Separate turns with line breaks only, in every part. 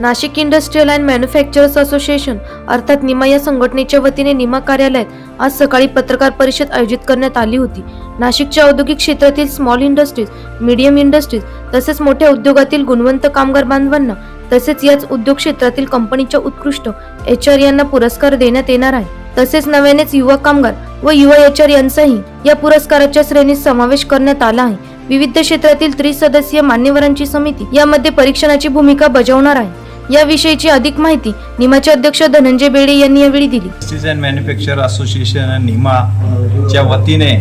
Nashik industrial and manufacturers association अर्थात NIMA या संघटनेच्या वतीने निमा कार्यालयात आज सकाळी पत्रकार परिषद आयोजित करण्यात आली होती. नाशिकच्या औद्योगिक क्षेत्रातील स्मॉल इंडस्ट्रीज मीडियम इंडस्ट्रीज तसेच मोठ्या उद्योगातील गुणवंत कामगार बांधवांना तसेच याच उद्योग क्षेत्रातील कंपनीच्या उत्कृष्ट एच आर यांना पुरस्कार देण्यात येणार आहे. तसेच नव्यानेच युवा कामगार व युवा एच आर यांचाही या पुरस्काराच्या श्रेणीत समावेश करण्यात आला आहे. विविध क्षेत्रातील त्रिसदस्यीय मान्यवरांची समिती यामध्ये परीक्षणाची भूमिका बजावणार आहे. याविषयीची अधिक माहिती निमाचे अध्यक्ष धनंजय बेडे यांनी यावेळी दिली.
अँड मॅन्युफॅक्चर असोसिएशन निमाच्या वतीने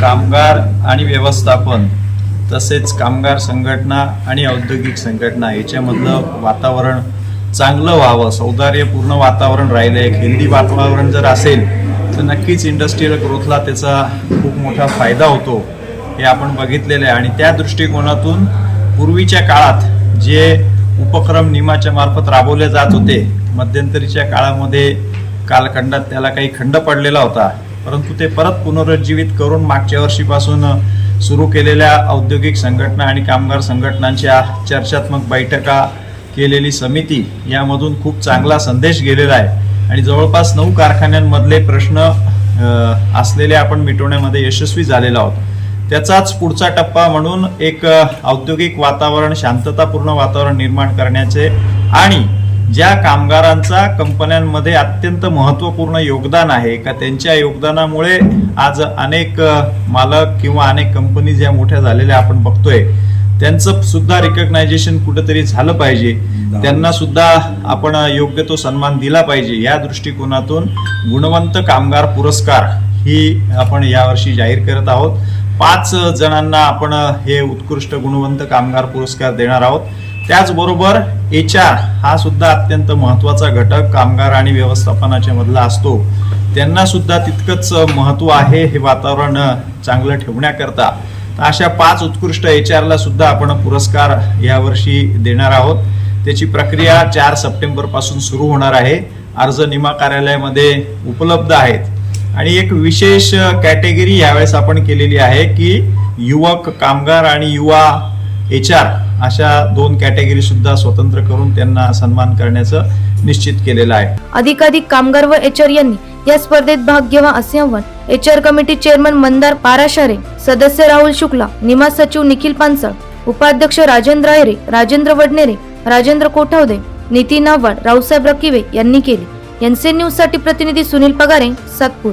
कामगार आणि व्यवस्थापन तसेच कामगार संघटना आणि औद्योगिक संघटना याच्यामधलं वातावरण चांगलं व्हावं सौंदर्यपूर्ण वातावरण राहिलं. एक हेल्दी वातावरण जर असेल तर नक्कीच इंडस्ट्रीयल ग्रोथला त्याचा खूप मोठा फायदा होतो हे आपण बघितलेलं आहे. आणि त्या दृष्टिकोनातून पूर्वीच्या काळात जे उपक्रम निमाच्या मार्फत राबवले जात होते. मध्यंतरीच्या काळामध्ये कालखंडात त्याला काही खंड पडलेला होता. परंतु ते परत पुनरुज्जीवित करून मागच्या वर्षीपासून सुरू केलेल्या औद्योगिक संघटना आणि कामगार संघटनांच्या चर्चात्मक बैठका केलेली समिती यामधून खूप चांगला संदेश गेलेला आहे. आणि जवळपास नऊ कारखान्यांमधले प्रश्न असलेले आपण मिटवण्यामध्ये यशस्वी झालेला आहोत. त्याचाच पुढचा टप्पा म्हणून एक औद्योगिक वातावरण शांततापूर्ण वातावरण निर्माण करण्याचे आणि ज्या कामगारांचा कंपन्यांमध्ये अत्यंत महत्त्वपूर्ण योगदान आहे का त्यांच्या योगदानामुळे आज अनेक मालक किंवा अनेक कंपनीज या मोठ्या झालेल्या आपण बघतोय. त्यांचं सुद्धा रिकग्नायझेशन कुठेतरी झालं पाहिजे. त्यांना सुद्धा आपण योग्य तो सन्मान दिला पाहिजे. या दृष्टिकोनातून गुणवंत कामगार पुरस्कार ही आपण यावर्षी जाहीर करत आहोत. पाच जणांना आपण हे उत्कृष्ट गुणवंत कामगार पुरस्कार देणार आहोत. त्याचबरोबर एच आर हा सुद्धा अत्यंत महत्त्वाचा घटक कामगार आणि व्यवस्थापनाच्या मधला असतो. त्यांना सुद्धा तितकंच महत्त्व आहे हे वातावरण चांगलं ठेवण्याकरता. अशा पाच उत्कृष्ट एच आरला सुद्धा आपण पुरस्कार यावर्षी देणार आहोत. त्याची प्रक्रिया चार सप्टेंबरपासून सुरू होणार आहे. अर्ज निमा कार्यालयामध्ये उपलब्ध आहेत. आणि एक विशेष कॅटेगरी यावेळेस आपण केलेली आहे की युवक कामगार आणि युवा एच आर अशा दोन कॅटेगरी सुद्धा स्वतंत्र करून त्यांना सन्मान करण्याचं निश्चित केलेलं आहे.
अधिकाधिक कामगार व एच आर यांनी या स्पर्धेत भाग घ्यावा असे आव्हान H R committee chairman Mandar Parashare सदस्य राहुल शुक्ला निमा सचिव निखिल पानसळ उपाध्यक्ष राजेंद्र आयरे राजेंद्र वडनेरे राजेंद्र कोठावदे नितीन आव्हाड रावसाहेब रकिवे यांनी केले. एनसीएन न्यूजसाठी प्रतिनिधी सुनील पगारे सातपूर.